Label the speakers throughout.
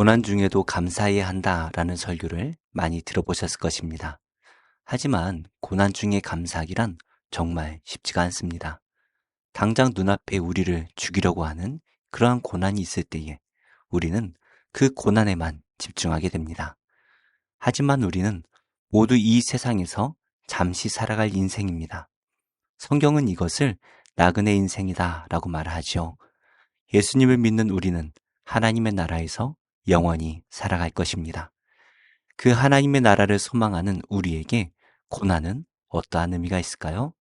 Speaker 1: 고난 중에도 감사해야 한다라는 설교를 많이 들어보셨을 것입니다. 하지만 고난 중에 감사하기란 정말 쉽지가 않습니다. 당장 눈앞에 우리를 죽이려고 하는 그러한 고난이 있을 때에 우리는 그 고난에만 집중하게 됩니다. 하지만 우리는 모두 이 세상에서 잠시 살아갈 인생입니다. 성경은 이것을 나그네 인생이다 라고 말하지요. 예수님을 믿는 우리는 하나님의 나라에서 영원히 살아갈 것입니다. 그 하나님의 나라를 소망하는 우리에게 고난은 어떠한 의미가 있을까요?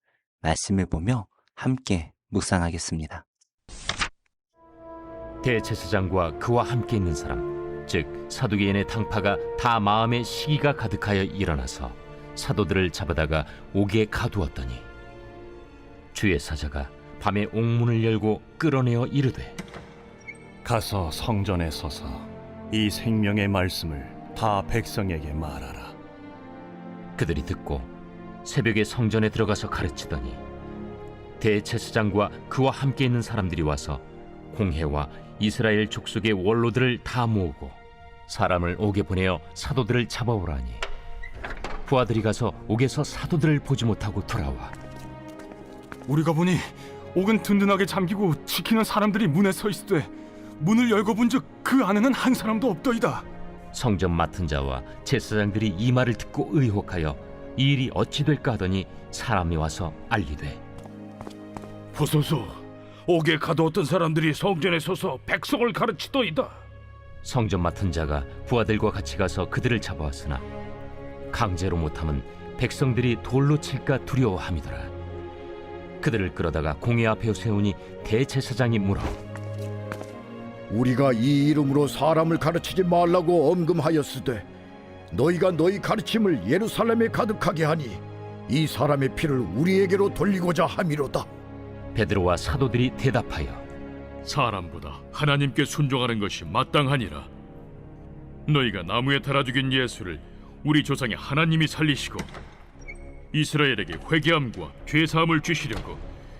Speaker 1: 말씀을 보며 함께 묵상하겠습니다.
Speaker 2: 대제사장과 그와 함께 있는 사람 즉 사두개인의 당파가 다 마음에 시기가 가득하여 일어나서 사도들을 잡아다가 옥에 가두었더니 주의 사자가 밤에 옥문을 열고 끌어내어 이르되
Speaker 3: 가서 성전에 서서 이 생명의 말씀을 다 백성에게 말하라.
Speaker 2: 그들이 듣고 새벽에 성전에 들어가서 가르치더니 대제사장과 그와 함께 있는 사람들이 와서 공회와 이스라엘 족속의 원로들을 다 모으고 사람을 옥에 보내어 사도들을 잡아오라니 부하들이 가서 옥에서 사도들을 보지 못하고 돌아와
Speaker 4: 우리가 보니 옥은 든든하게 잠기고 지키는 사람들이 문에 서 있으되 문을 열고 본즉 그 안에는 한 사람도 없더이다.
Speaker 2: 성전 맡은 자와 제사장들이 이 말을 듣고 의혹하여 이 일이 어찌 될까 하더니 사람이 와서 알리되
Speaker 5: 보소서, 옥에 가두었던 사람들이 성전에 서서 백성을 가르치더이다.
Speaker 2: 성전 맡은 자가 부하들과 같이 가서 그들을 잡아왔으나 강제로 못함은 백성들이 돌로 칠까 두려워함이더라 그들을 끌어다가 공회 앞에 세우니 대제사장이 물어
Speaker 6: 우리가 이 이름으로 사람을 가르치지 말라고 엄금하였으되 너희가 너희 가르침을 예루살렘에 가득하게 하니 이 사람의 피를 우리에게로 돌리고자 함이로다.
Speaker 2: 베드로와 사도들이 대답하여
Speaker 5: 사람보다 하나님께 순종하는 것이 마땅하니라. 너희가 나무에 달아 죽인 예수를 우리 조상의 하나님이 살리시고 이스라엘에게 회개함과 죄 사함을 주시려고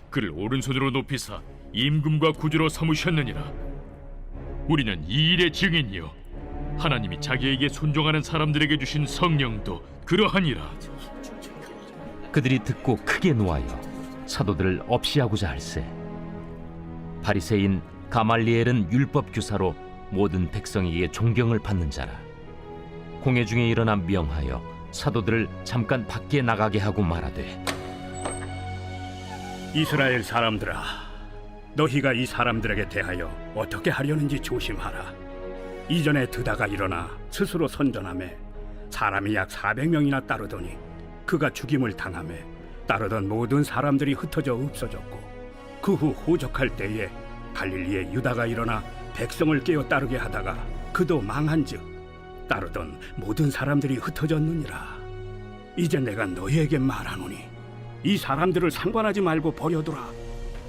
Speaker 5: 그를 오른손으로 높이사 임금과 구주로 삼으셨느니라. 우리는 이 일의 증인이요. 하나님이 자기에게 순종하는 사람들에게 주신 성령도 그러하니라.
Speaker 2: 그들이 듣고 크게 노하여 사도들을 없이하고자 할세. 바리새인 가말리엘은 율법 교사로 모든 백성에게 존경을 받는 자라. 공회 중에 일어나 명하여 사도들을 잠깐 밖에 나가게 하고 말하되
Speaker 7: 이스라엘 사람들아, 너희가 이 사람들에게 대하여 어떻게 하려는지 조심하라. 이전에 드다가 일어나 스스로 선전함에 사람이 약 400명이나 따르더니 그가 죽임을 당함에 따르던 모든 사람들이 흩어져 없어졌고 그 후 호적할 때에 갈릴리에 유다가 일어나 백성을 깨어 따르게 하다가 그도 망한즉 따르던 모든 사람들이 흩어졌느니라. 이제 내가 너희에게 말하노니 이 사람들을 상관하지 말고 버려두라.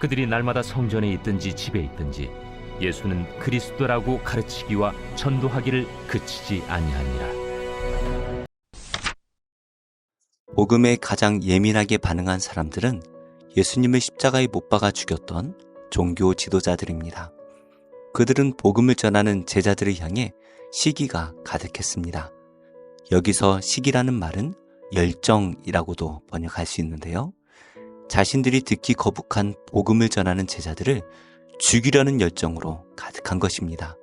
Speaker 2: 그들이 날마다 성전에 있든지 집에 있든지 예수는 그리스도라고 가르치기와 전도하기를 그치지 아니하니라
Speaker 1: 복음에 가장 예민하게 반응한 사람들은 예수님을 십자가에 못 박아 죽였던 종교 지도자들입니다. 그들은 복음을 전하는 제자들을 향해 시기가 가득했습니다. 여기서 시기라는 말은 열정이라고도 번역할 수 있는데요. 자신들이 듣기 거북한 복음을 전하는 제자들을 죽이려는 열정으로 가득한 것입니다.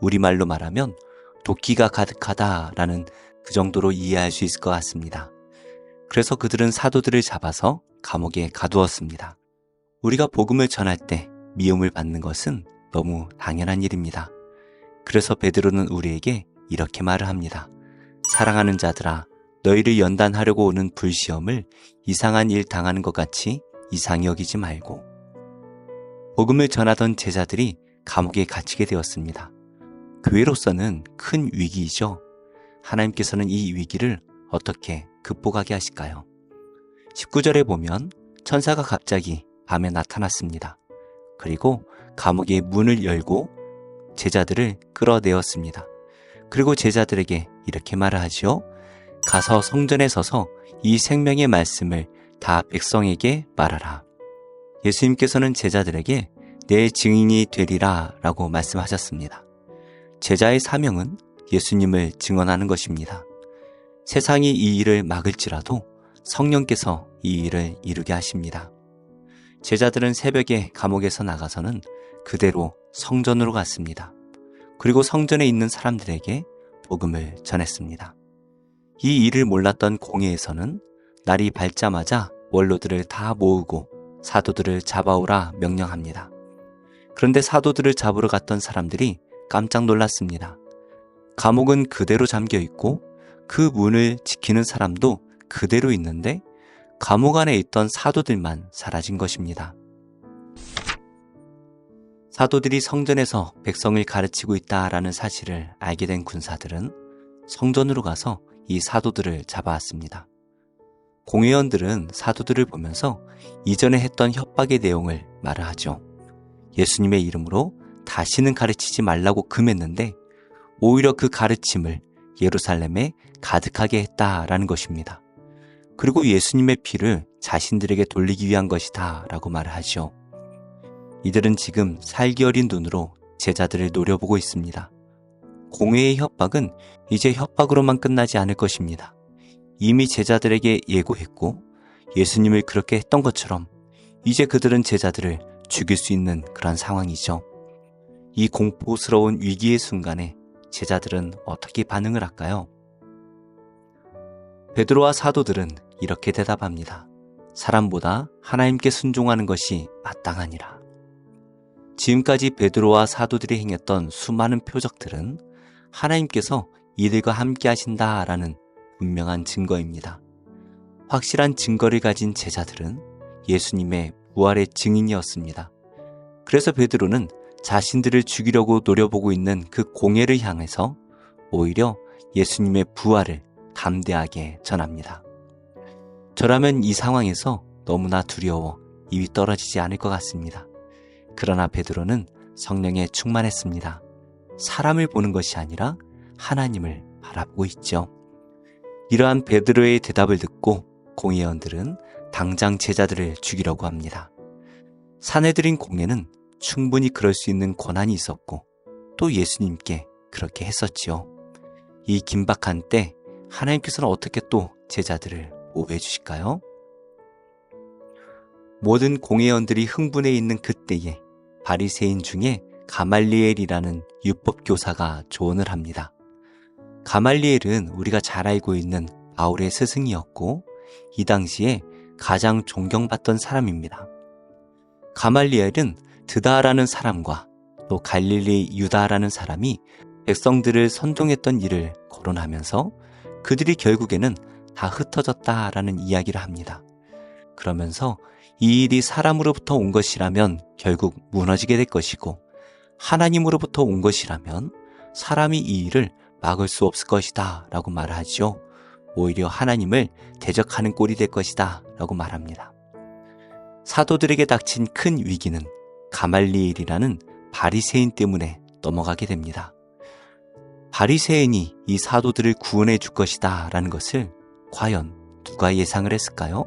Speaker 1: 우리말로 말하면 도끼가 가득하다라는 그 정도로 이해할 수 있을 것 같습니다. 그래서 그들은 사도들을 잡아서 감옥에 가두었습니다. 우리가 복음을 전할 때 미움을 받는 것은 너무 당연한 일입니다. 그래서 베드로는 우리에게 이렇게 말을 합니다. 사랑하는 자들아, 너희를 연단하려고 오는 불시험을 이상한 일 당하는 것 같이 이상히 여기지 말고. 복음을 전하던 제자들이 감옥에 갇히게 되었습니다. 교회로서는 큰 위기이죠. 하나님께서는 이 위기를 어떻게 극복하게 하실까요? 19절에 보면 천사가 갑자기 밤에 나타났습니다. 그리고 감옥의 문을 열고 제자들을 끌어내었습니다. 그리고 제자들에게 이렇게 말을 하지요. 가서 성전에 서서 이 생명의 말씀을 다 백성에게 말하라. 예수님께서는 제자들에게 내 증인이 되리라 라고 말씀하셨습니다. 제자의 사명은 예수님을 증언하는 것입니다. 세상이 이 일을 막을지라도 성령께서 이 일을 이루게 하십니다. 제자들은 새벽에 감옥에서 나가서는 그대로 성전으로 갔습니다. 그리고 성전에 있는 사람들에게 복음을 전했습니다. 이 일을 몰랐던 공회에서는 날이 밝자마자 원로들을 다 모으고 사도들을 잡아오라 명령합니다. 그런데 사도들을 잡으러 갔던 사람들이 깜짝 놀랐습니다. 감옥은 그대로 잠겨 있고 그 문을 지키는 사람도 그대로 있는데 감옥 안에 있던 사도들만 사라진 것입니다. 사도들이 성전에서 백성을 가르치고 있다라는 사실을 알게 된 군사들은 성전으로 가서 이 사도들을 잡아왔습니다. 공회원들은 사도들을 보면서 이전에 했던 협박의 내용을 말을 하죠. 예수님의 이름으로 다시는 가르치지 말라고 금했는데 오히려 그 가르침을 예루살렘에 가득하게 했다라는 것입니다. 그리고 예수님의 피를 자신들에게 돌리기 위한 것이다 라고 말을 하죠. 이들은 지금 살기 어린 눈으로 제자들을 노려보고 있습니다. 공회의 협박은 이제 협박으로만 끝나지 않을 것입니다. 이미 제자들에게 예고했고 예수님을 그렇게 했던 것처럼 이제 그들은 제자들을 죽일 수 있는 그런 상황이죠. 이 공포스러운 위기의 순간에 제자들은 어떻게 반응을 할까요? 베드로와 사도들은 이렇게 대답합니다. 사람보다 하나님께 순종하는 것이 마땅하니라. 지금까지 베드로와 사도들이 행했던 수많은 표적들은 하나님께서 이들과 함께 하신다라는 분명한 증거입니다. 확실한 증거를 가진 제자들은 예수님의 부활의 증인이었습니다. 그래서 베드로는 자신들을 죽이려고 노려보고 있는 그 공예를 향해서 오히려 예수님의 부활을 담대하게 전합니다. 저라면 이 상황에서 너무나 두려워 입이 떨어지지 않을 것 같습니다. 그러나 베드로는 성령에 충만했습니다. 사람을 보는 것이 아니라 하나님을 바라보고 있죠. 이러한 베드로의 대답을 듣고 공회원들은 당장 제자들을 죽이려고 합니다. 사내들인 공예는 충분히 그럴 수 있는 권한이 있었고 또 예수님께 그렇게 했었지요. 이 긴박한 때 하나님께서는 어떻게 또 제자들을 보호해 주실까요? 모든 공회원들이 흥분해 있는 그때에 바리새인 중에 가말리엘이라는 율법 교사가 조언을 합니다. 가말리엘은 우리가 잘 알고 있는 바울의 스승이었고 이 당시에 가장 존경받던 사람입니다. 가말리엘은 드다라는 사람과 또 갈릴리 유다라는 사람이 백성들을 선동했던 일을 거론하면서 그들이 결국에는 다 흩어졌다라는 이야기를 합니다. 그러면서 이 일이 사람으로부터 온 것이라면 결국 무너지게 될 것이고 하나님으로부터 온 것이라면 사람이 이 일을 막을 수 없을 것이다 라고 말하죠. 오히려 하나님을 대적하는 꼴이 될 것이다 라고 말합니다. 사도들에게 닥친 큰 위기는 가말리엘이라는 바리새인 때문에 넘어가게 됩니다. 바리새인이 이 사도들을 구원해 줄 것이다 라는 것을 과연 누가 예상을 했을까요?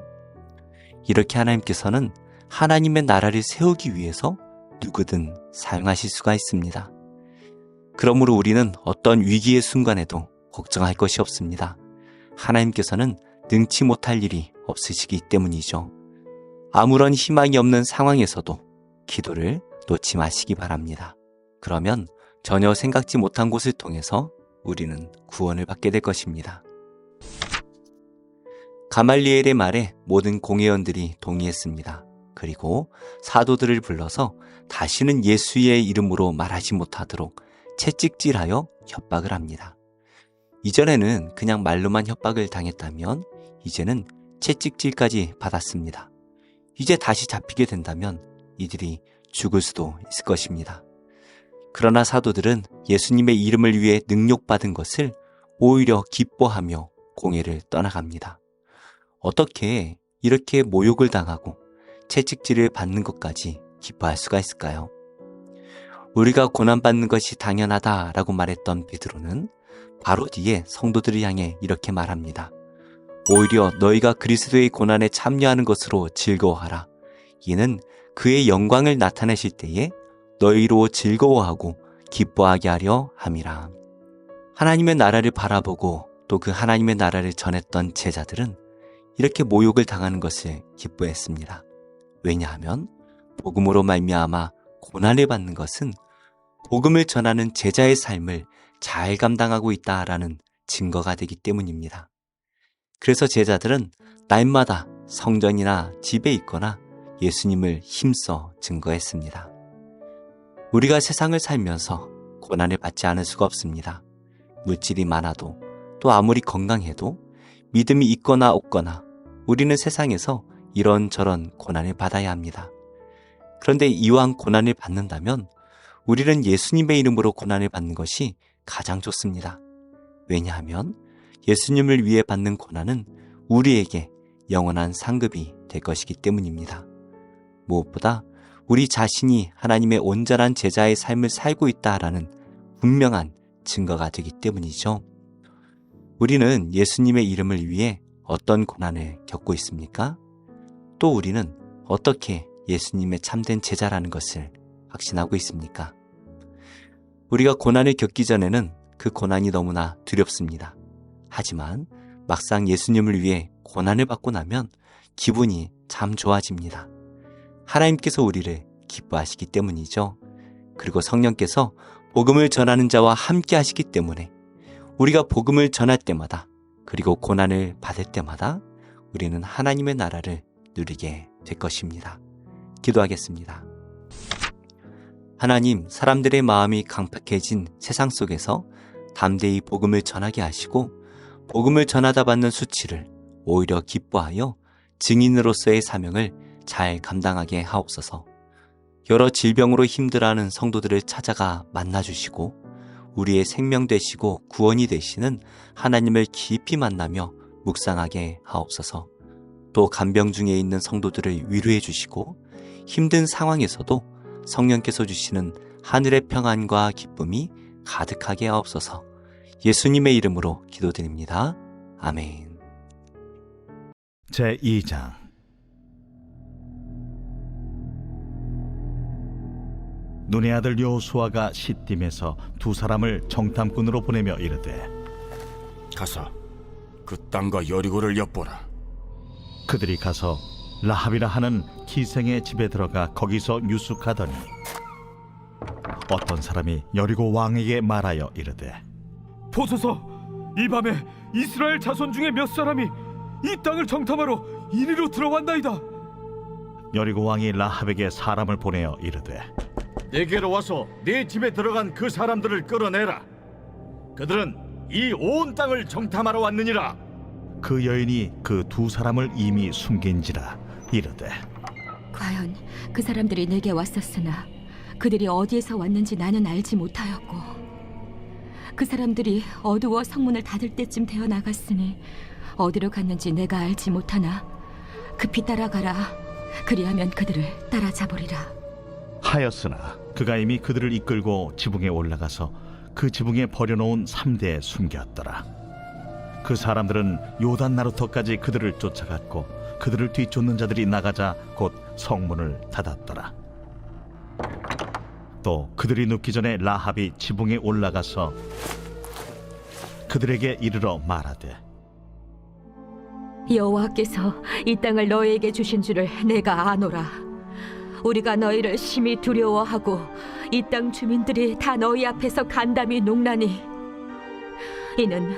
Speaker 1: 이렇게 하나님께서는 하나님의 나라를 세우기 위해서 누구든 사용하실 수가 있습니다. 그러므로 우리는 어떤 위기의 순간에도 걱정할 것이 없습니다. 하나님께서는 능치 못할 일이 없으시기 때문이죠. 아무런 희망이 없는 상황에서도 기도를 놓지 마시기 바랍니다. 그러면 전혀 생각지 못한 곳을 통해서 우리는 구원을 받게 될 것입니다. 가말리엘의 말에 모든 공회원들이 동의했습니다. 그리고 사도들을 불러서 다시는 예수의 이름으로 말하지 못하도록 채찍질하여 협박을 합니다. 이전에는 그냥 말로만 협박을 당했다면 이제는 채찍질까지 받았습니다. 이제 다시 잡히게 된다면 이들이 죽을 수도 있을 것입니다. 그러나 사도들은 예수님의 이름을 위해 능력받은 것을 오히려 기뻐하며 공회를 떠나갑니다. 어떻게 이렇게 모욕을 당하고 채찍질을 받는 것까지 기뻐할 수가 있을까요? 우리가 고난받는 것이 당연하다라고 말했던 베드로는 바로 뒤에 성도들을 향해 이렇게 말합니다. 오히려 너희가 그리스도의 고난에 참여하는 것으로 즐거워하라. 이는 그의 영광을 나타내실 때에 너희로 즐거워하고 기뻐하게 하려 함이라. 하나님의 나라를 바라보고 또 그 하나님의 나라를 전했던 제자들은 이렇게 모욕을 당하는 것을 기뻐했습니다. 왜냐하면 복음으로 말미암아 고난을 받는 것은 복음을 전하는 제자의 삶을 잘 감당하고 있다라는 증거가 되기 때문입니다. 그래서 제자들은 날마다 성전이나 집에 있거나 예수님을 힘써 증거했습니다. 우리가 세상을 살면서 고난을 받지 않을 수가 없습니다. 물질이 많아도 또 아무리 건강해도 믿음이 있거나 없거나 우리는 세상에서 이런저런 고난을 받아야 합니다. 그런데 이왕 고난을 받는다면 우리는 예수님의 이름으로 고난을 받는 것이 가장 좋습니다. 왜냐하면 예수님을 위해 받는 고난은 우리에게 영원한 상급이 될 것이기 때문입니다. 무엇보다 우리 자신이 하나님의 온전한 제자의 삶을 살고 있다라는 분명한 증거가 되기 때문이죠. 우리는 예수님의 이름을 위해 어떤 고난을 겪고 있습니까? 또 우리는 어떻게 예수님의 참된 제자라는 것을 확신하고 있습니까? 우리가 고난을 겪기 전에는 그 고난이 너무나 두렵습니다. 하지만 막상 예수님을 위해 고난을 받고 나면 기분이 참 좋아집니다. 하나님께서 우리를 기뻐하시기 때문이죠. 그리고 성령께서 복음을 전하는 자와 함께 하시기 때문에 우리가 복음을 전할 때마다 그리고 고난을 받을 때마다 우리는 하나님의 나라를 누리게 될 것입니다. 기도하겠습니다. 하나님, 사람들의 마음이 강팍해진 세상 속에서 담대히 복음을 전하게 하시고 복음을 전하다 받는 수치를 오히려 기뻐하여 증인으로서의 사명을 잘 감당하게 하옵소서. 여러 질병으로 힘들어하는 성도들을 찾아가 만나주시고 우리의 생명 되시고 구원이 되시는 하나님을 깊이 만나며 묵상하게 하옵소서. 또 간병 중에 있는 성도들을 위로해 주시고 힘든 상황에서도 성령께서 주시는 하늘의 평안과 기쁨이 가득하게 하옵소서. 예수님의 이름으로 기도드립니다. 아멘.
Speaker 8: 제 2장 눈의 아들 요수아가 시딤에서 두 사람을 정탐꾼으로 보내며 이르되
Speaker 9: 가서 그 땅과 여리고를 엿보라.
Speaker 8: 그들이 가서 라합이라 하는 기생의 집에 들어가 거기서 유숙하더니 어떤 사람이 여리고 왕에게 말하여 이르되
Speaker 4: 보소서 이 밤에 이스라엘 자손 중에 몇 사람이 이 땅을 정탐하러 이리로 들어간다이다.
Speaker 8: 여리고 왕이 라합에게 사람을 보내어 이르되
Speaker 10: 내게로 와서 내 집에 들어간 그 사람들을 끌어내라. 그들은 이 온 땅을 정탐하러 왔느니라.
Speaker 8: 그 여인이 그 두 사람을 이미 숨긴지라 이르되
Speaker 11: 과연 그 사람들이 내게 왔었으나 그들이 어디에서 왔는지 나는 알지 못하였고 그 사람들이 어두워 성문을 닫을 때쯤 되어 나갔으니 어디로 갔는지 내가 알지 못하나 급히 따라가라 그리하면 그들을 따라잡으리라
Speaker 8: 하였으나 그가 이미 그들을 이끌고 지붕에 올라가서 그 지붕에 버려놓은 삼대에 숨겼더라. 그 사람들은 요단 나루터까지 그들을 쫓아갔고 그들을 뒤쫓는 자들이 나가자 곧 성문을 닫았더라. 또 그들이 눕기 전에 라합이 지붕에 올라가서 그들에게 이르러 말하되
Speaker 11: 여호와께서 이 땅을 너희에게 주신 줄을 내가 아노라 우리가 너희를 심히 두려워하고 이 땅 주민들이 다 너희 앞에서 간담이 농나니 이는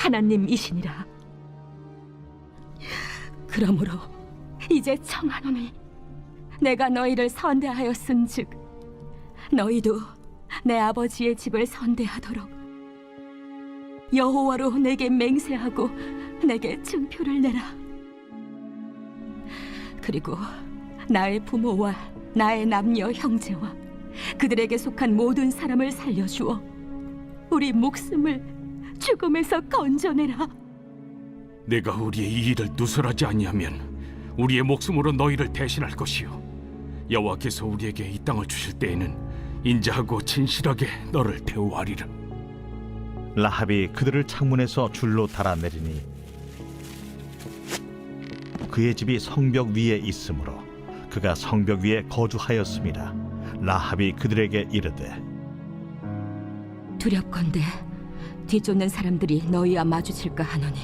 Speaker 11: 하나님이시니라. 그러므로 이제 청하노니 내가 너희를 선대하였은즉 너희도 내 아버지의 집을 선대하도록 여호와로 내게 맹세하고 내게 증표를 내라. 그리고 나의 부모와 나의 남녀 형제와 그들에게 속한 모든 사람을 살려주어 우리 목숨을 죽음에서 건져내라.
Speaker 4: 내가 우리의 이 일을 누설하지 아니하면 우리의 목숨으로 너희를 대신할 것이요 여호와께서 우리에게 이 땅을 주실 때에는 인자하고 진실하게 너를 대우하리라.
Speaker 3: 라합이 그들을 창문에서 줄로 달아내리니 그의 집이 성벽 위에 있으므로 그가 성벽 위에 거주하였습니다. 라합이 그들에게 이르되
Speaker 11: 두렵건대 뒤쫓는 사람들이 너희와 마주칠까 하노니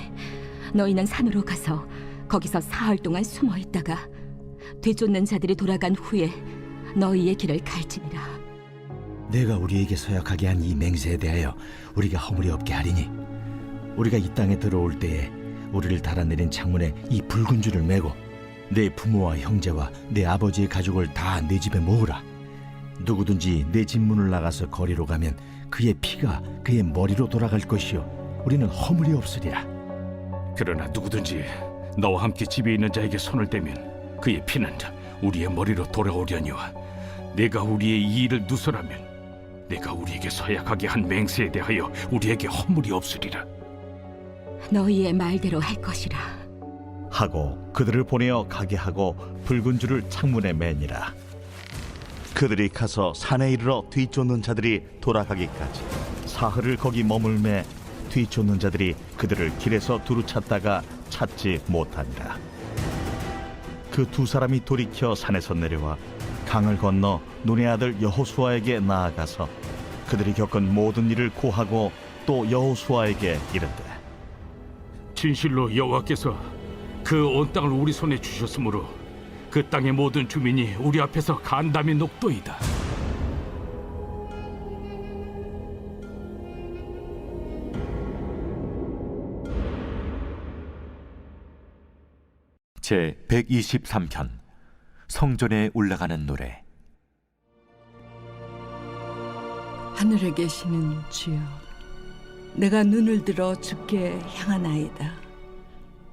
Speaker 11: 너희는 산으로 가서 거기서 사흘 동안 숨어 있다가 뒤쫓는 자들이 돌아간 후에 너희의 길을 갈지니라.
Speaker 12: 내가 우리에게 서약하게 한 이 맹세에 대하여 우리가 허물이 없게 하리니 우리가 이 땅에 들어올 때에 우리를 달아내린 창문에 이 붉은 줄을 메고 내 부모와 형제와 내 아버지의 가족을 다 내 집에 모으라. 누구든지 내 집 문을 나가서 거리로 가면 그의 피가 그의 머리로 돌아갈 것이요 우리는 허물이 없으리라
Speaker 4: 그러나 누구든지 너와 함께 집에 있는 자에게 손을 대면 그의 피는 우리의 머리로 돌아오려니와 내가 우리의 이 일을 누설하면 내가 우리에게 서약하게 한 맹세에 대하여 우리에게 허물이 없으리라.
Speaker 11: 너희의 말대로 할 것이라
Speaker 3: 하고 그들을 보내어 가게 하고 붉은 줄을 창문에 매니라. 그들이 가서 산에 이르러 뒤쫓는 자들이 돌아가기까지 사흘을 거기 머물매 뒤쫓는 자들이 그들을 길에서 두루 찾다가 찾지 못하니라. 그 두 사람이 돌이켜 산에서 내려와 강을 건너 눈의 아들 여호수아에게 나아가서 그들이 겪은 모든 일을 고하고 또 여호수아에게 이르되
Speaker 4: 진실로 여호와께서 그 온 땅을 우리 손에 주셨으므로 그 땅의 모든 주민이 우리 앞에서 간담이 녹도이다.
Speaker 13: 제 123편 성전에 올라가는 노래
Speaker 14: 하늘에 계시는 주여, 내가 눈을 들어 주께 향하나이다.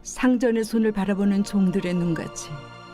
Speaker 14: 상전의 손을 바라보는 종들의 눈같이,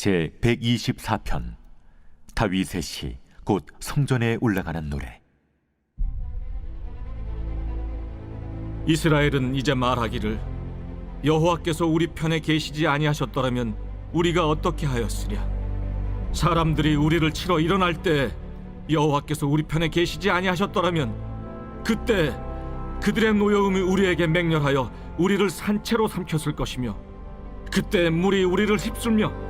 Speaker 13: 제 124편 다윗의 시 곧 성전에 올라가는 노래.
Speaker 15: 이스라엘은 이제 말하기를 여호와께서 우리 편에 계시지 아니하셨더라면 우리가 어떻게 하였으랴? 사람들이 우리를 치러 일어날 때 여호와께서 우리 편에 계시지 아니하셨더라면 그때 그들의 노여움이 우리에게 맹렬하여 우리를 산채로 삼켰을 것이며 그때 물이 우리를 휩쓸며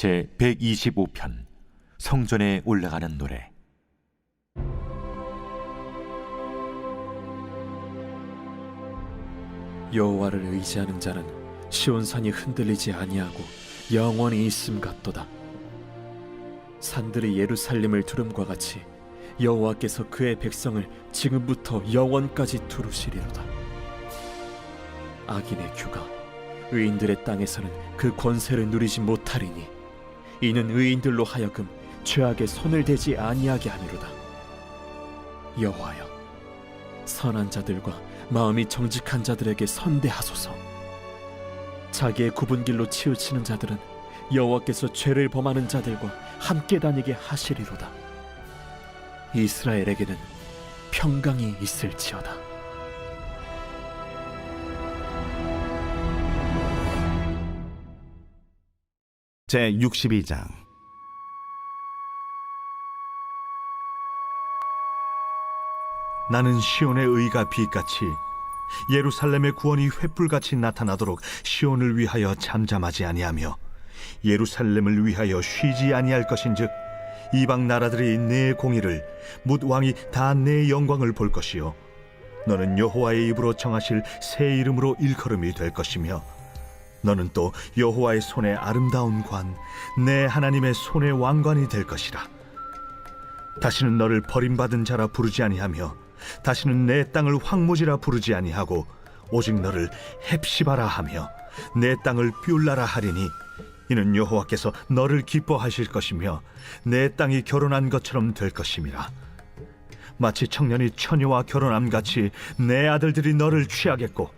Speaker 13: 제 125편 성전에 올라가는 노래
Speaker 16: 여호와를 의지하는 자는 시온산이 흔들리지 아니하고 영원히 있음 같도다. 산들이 예루살렘을 두름과 같이 여호와께서 그의 백성을 지금부터 영원까지 두루시리로다. 악인의 규가 의인들의 땅에서는 그 권세를 누리지 못하리니 이는 의인들로 하여금 죄악에 손을 대지 아니하게 하리로다. 여호와여, 선한 자들과 마음이 정직한 자들에게 선대하소서. 자기의 굽은 길로 치우치는 자들은 여호와께서 죄를 범하는 자들과 함께 다니게 하시리로다. 이스라엘에게는 평강이 있을지어다.
Speaker 3: 제 62장. 나는 시온의 의가 빛같이 예루살렘의 구원이 횃불같이 나타나도록 시온을 위하여 잠잠하지 아니하며 예루살렘을 위하여 쉬지 아니할 것인즉 이방 나라들이 내 공의를 묻 왕이 다 내 영광을 볼 것이요. 너는 여호와의 입으로 정하실 새 이름으로 일컬음이 될 것이며 너는 또 여호와의 손에 아름다운 관, 내 하나님의 손의 왕관이 될 것이라. 다시는 너를 버림받은 자라 부르지 아니하며, 다시는 내 땅을 황무지라 부르지 아니하고, 오직 너를 헵시바라 하며, 내 땅을 뷸라라 하리니, 이는 여호와께서 너를 기뻐하실 것이며, 내 땅이 결혼한 것처럼 될 것임이라. 마치 청년이 처녀와 결혼함 같이 내 아들들이 너를 취하겠고,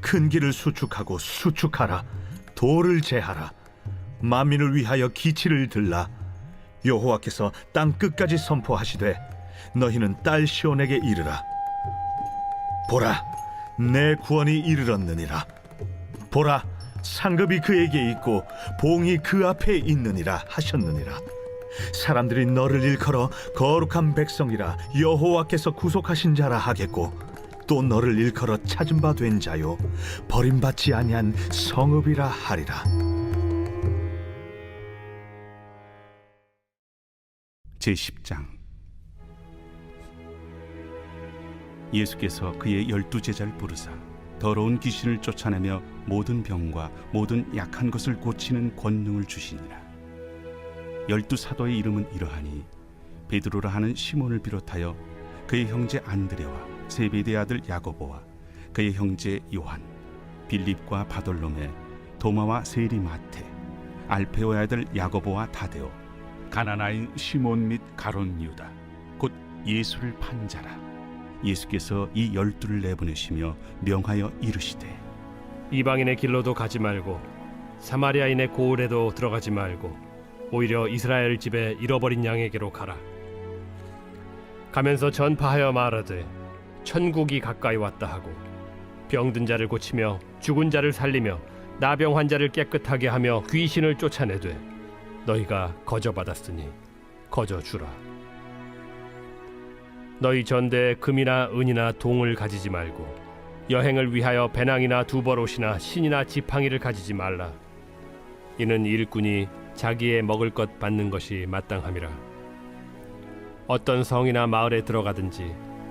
Speaker 3: 큰 길을 수축하고 수축하라. 돌을 제하라. 만민을 위하여 기치를 들라. 여호와께서 땅 끝까지 선포하시되 너희는 딸 시온에게 이르라. 보라 내 구원이 이르렀느니라. 보라 상급이 그에게 있고 봉이 그 앞에 있느니라 하셨느니라. 사람들이 너를 일컬어 거룩한 백성이라 여호와께서 구속하신 자라 하겠고 또 너를 일컬어 찾은 바 된 자요. 버림받지 아니한 성읍이라 하리라.
Speaker 17: 제 10장. 예수께서 그의 열두 제자를 부르사 더러운 귀신을 쫓아내며 모든 병과 모든 약한 것을 고치는 권능을 주시니라. 열두 사도의 이름은 이러하니 베드로라 하는 시몬을 비롯하여 그의 형제 안드레와 세베대 아들 야고보와 그의 형제 요한 빌립과 바돌로메 도마와 세리 마테 알페오의 아들 야고보와 다데오 가나나인 시몬 및 가론 유다 곧 예수를 판 자라 예수께서 이 열두를 내보내시며 명하여 이르시되
Speaker 18: 이방인의 길로도 가지 말고 사마리아인의 고을에도 들어가지 말고 오히려 이스라엘 집에 잃어버린 양에게로 가라. 가면서 전파하여 말하되 천국이 가까이 왔다 하고 병든 자를 고치며 죽은 자를 살리며 나병 환자를 깨끗하게 하며 귀신을 쫓아내되 너희가 거저 받았으니 거저 주라. 너희 전대에 금이나 은이나 동을 가지지 말고 여행을 위하여 배낭이나 두벌옷이나 신이나 지팡이를 가지지 말라. 이는 일꾼이 자기의 먹을 것 받는 것이 마땅함이라. 어떤 성이나 마을에 들어가든지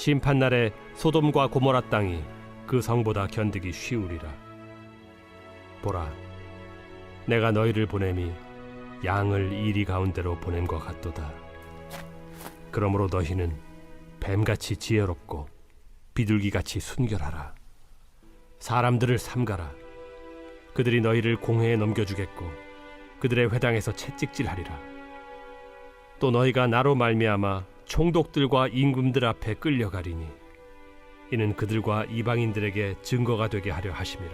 Speaker 18: 심판 날에 소돔과 고모라 땅이 그 성보다 견디기 쉬우리라. 보라, 내가 너희를 보냄이 양을 이리 가운데로 보냄과 같도다. 그러므로 너희는 뱀같이 지혜롭고 비둘기같이 순결하라. 사람들을 삼가라. 그들이 너희를 공회에 넘겨주겠고 그들의 회당에서 채찍질하리라. 또 너희가 나로 말미암아 총독들과 임금들 앞에 끌려가리니 이는 그들과 이방인들에게 증거가 되게 하려 하심이라.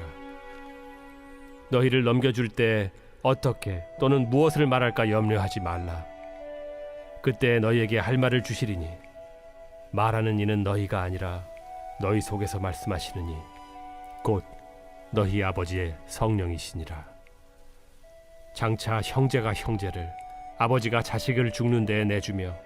Speaker 18: 너희를 넘겨줄 때 어떻게 또는 무엇을 말할까 염려하지 말라. 그때 너희에게 할 말을 주시리니 말하는 이는 너희가 아니라 너희 속에서 말씀하시느니 곧 너희 아버지의 성령이시니라. 장차 형제가 형제를 아버지가 자식을 죽는 데에 내주며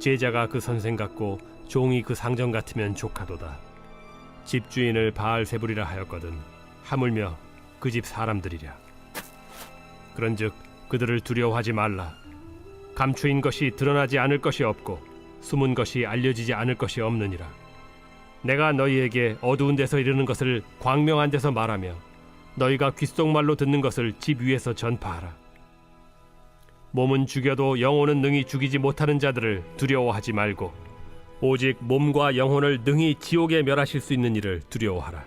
Speaker 18: 제자가 그 선생 같고 종이 그 상전 같으면 족하도다. 집주인을 바알 세불이라 하였거든 하물며 그 집 사람들이랴. 그런즉 그들을 두려워하지 말라. 감추인 것이 드러나지 않을 것이 없고 숨은 것이 알려지지 않을 것이 없느니라. 내가 너희에게 어두운 데서 이르는 것을 광명한 데서 말하며 너희가 귓속말로 듣는 것을 집 위에서 전파하라. 몸은 죽여도 영혼은 능히 죽이지 못하는 자들을 두려워하지 말고 오직 몸과 영혼을 능히 지옥에 멸하실 수 있는 이를 두려워하라.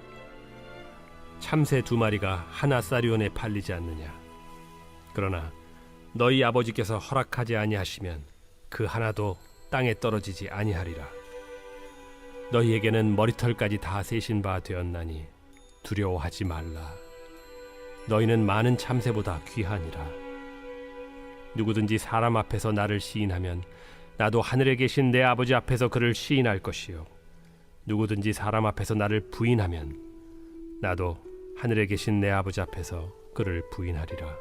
Speaker 18: 참새 두 마리가 하나 사리온에 팔리지 않느냐. 그러나 너희 아버지께서 허락하지 아니하시면 그 하나도 땅에 떨어지지 아니하리라. 너희에게는 머리털까지 다 세신 바 되었나니 두려워하지 말라. 너희는 많은 참새보다 귀하니라. 누구든지 사람 앞에서 나를 시인하면 나도 하늘에 계신 내 아버지 앞에서 그를 시인할 것이요. 누구든지 사람 앞에서 나를 부인하면 나도 하늘에 계신 내 아버지 앞에서 그를 부인하리라.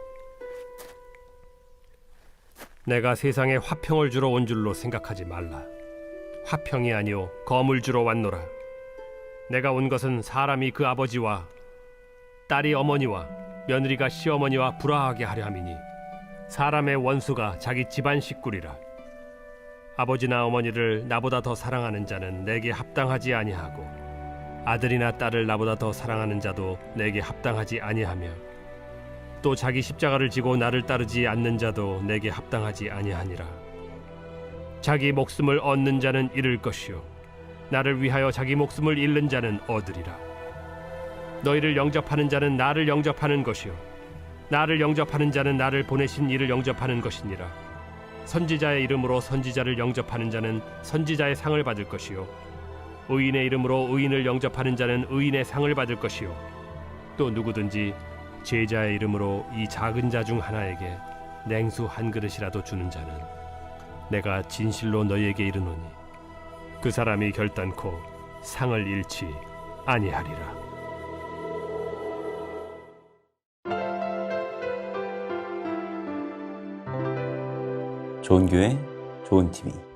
Speaker 18: 내가 세상에 화평을 주러 온 줄로 생각하지 말라. 화평이 아니요 검을 주러 왔노라. 내가 온 것은 사람이 그 아버지와 딸이 어머니와 며느리가 시어머니와 불화하게 하려 함이니 사람의 원수가 자기 집안 식구리라. 아버지나 어머니를 나보다 더 사랑하는 자는 내게 합당하지 아니하고 아들이나 딸을 나보다 더 사랑하는 자도 내게 합당하지 아니하며 또 자기 십자가를 지고 나를 따르지 않는 자도 내게 합당하지 아니하니라. 자기 목숨을 얻는 자는 잃을 것이요 나를 위하여 자기 목숨을 잃는 자는 얻으리라. 너희를 영접하는 자는 나를 영접하는 것이요 나를 영접하는 자는 나를 보내신 이를 영접하는 것이니라. 선지자의 이름으로 선지자를 영접하는 자는 선지자의 상을 받을 것이요 의인의 이름으로 의인을 영접하는 자는 의인의 상을 받을 것이요 또 누구든지 제자의 이름으로 이 작은 자 중 하나에게 냉수 한 그릇이라도 주는 자는 내가 진실로 너희에게 이르노니 그 사람이 결단코 상을 잃지 아니하리라.
Speaker 1: 좋은 교회, 좋은 TV.